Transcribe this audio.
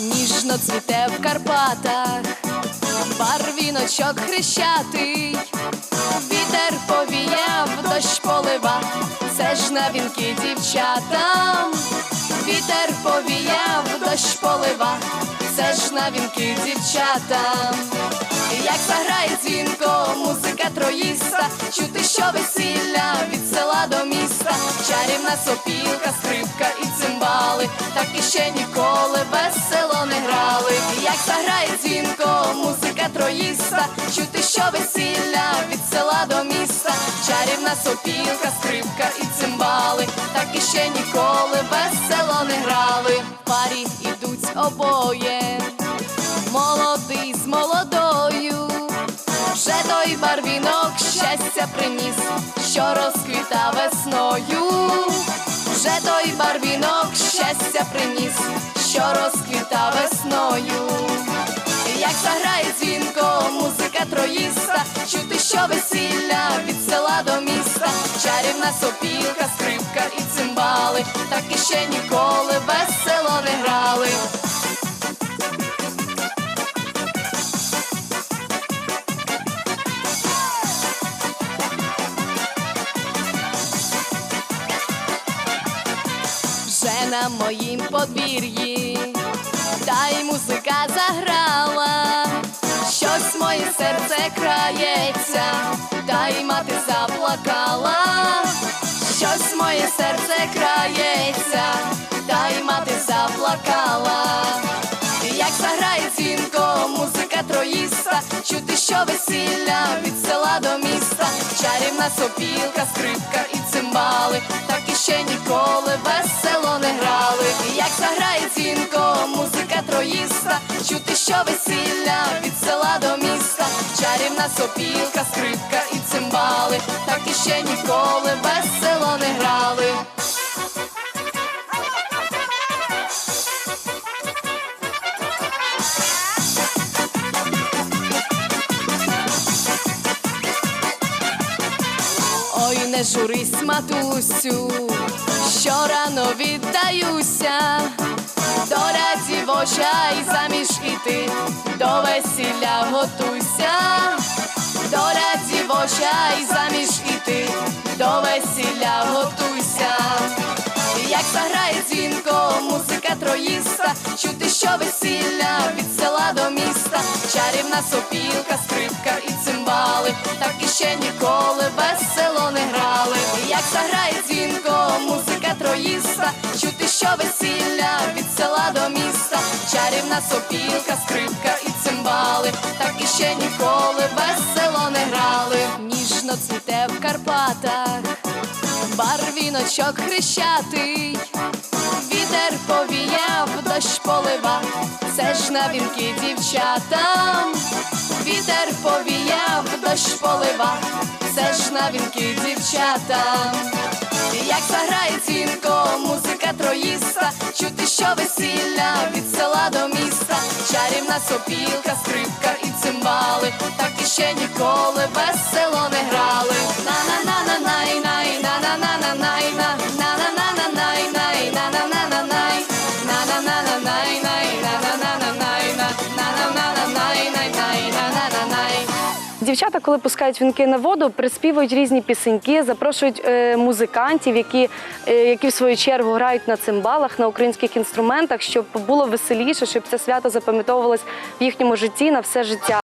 Ніжно цвіте в Карпатах, барвіночок хрещатий, вітер повіяв, дощ полива, це ж на вінки дівчатам, вітер повіяв, дощ полива, це ж на вінки дівчатам. Як заграє дзвінко, музика троїста, чути, що весілля від села до міста, чарівна сопілка, скрипка і так і ще ніколи весело не грали. Як заграє дзвінко, музика троїста, чути, що весілля від села до міста, чарівна сопілка, скрипка і цимбали, так і ще ніколи весело не грали. Парі ідуть обоє молодий з молодою, вже той барвінок щастя приніс, що розквіта весною, той барвінок щастя приніс, що розквіта весною. Як заграє дзвінко, музика троїста, чути, що весілля від села до міста, чарівна сопілка, скрипка і цимбали, так і ще ніколи весело на моїм подвір'ї, та й музика заграла, щось моє серце крається, та й мати заплакала, щось моє серце крається, та й мати заплакала. Як заграє дзвінко, музика троїста, що весілля від села до міста, чарівна сопілка, скрипка і цимбали, так і ще ніколи весело не грали. Як заграє дзвінко, музика троїста, чути, що весілля від села до міста, чарівна сопілка, скрипка і цимбали, так і ще ніколи весело не грали. Журись, матусю, що рано віддаюся, доля дівоча і заміж іти, до весілля готуйся, доля дівоча і заміж іти, до весілля готуйся. Як заграє дзвінко, музика троїста, чути, що весілля від села до міста, чарівна сопілка, скрипка і цимбали, так і ще ніколи весело не грали. Як заграє дзвінко, музика троїста, чути, що весілля від села до міста, чарівна сопілка, скрипка і цимбали, так і ще ніколи весело не грали. Ніжно цвіте в Карпатах. Барвіночок хрещатий, вітер повіяв, дощ полива, це ж на вінки дівчатам, вітер повіяв, дощ полива, це ж на вінки дівчатам. Як заграє дзвінко, музика троїста, чути, що весілля від села до міста, чарівна сопілка, скрипка і цимбали, так і ще ніколи весело не грали. на Дівчата, коли пускають вінки на воду, приспівують різні пісеньки, запрошують е, музикантів, які, е, які в свою чергу грають на цимбалах, на українських інструментах, щоб було веселіше, щоб це свято запам'ятовувалось в їхньому житті на все життя.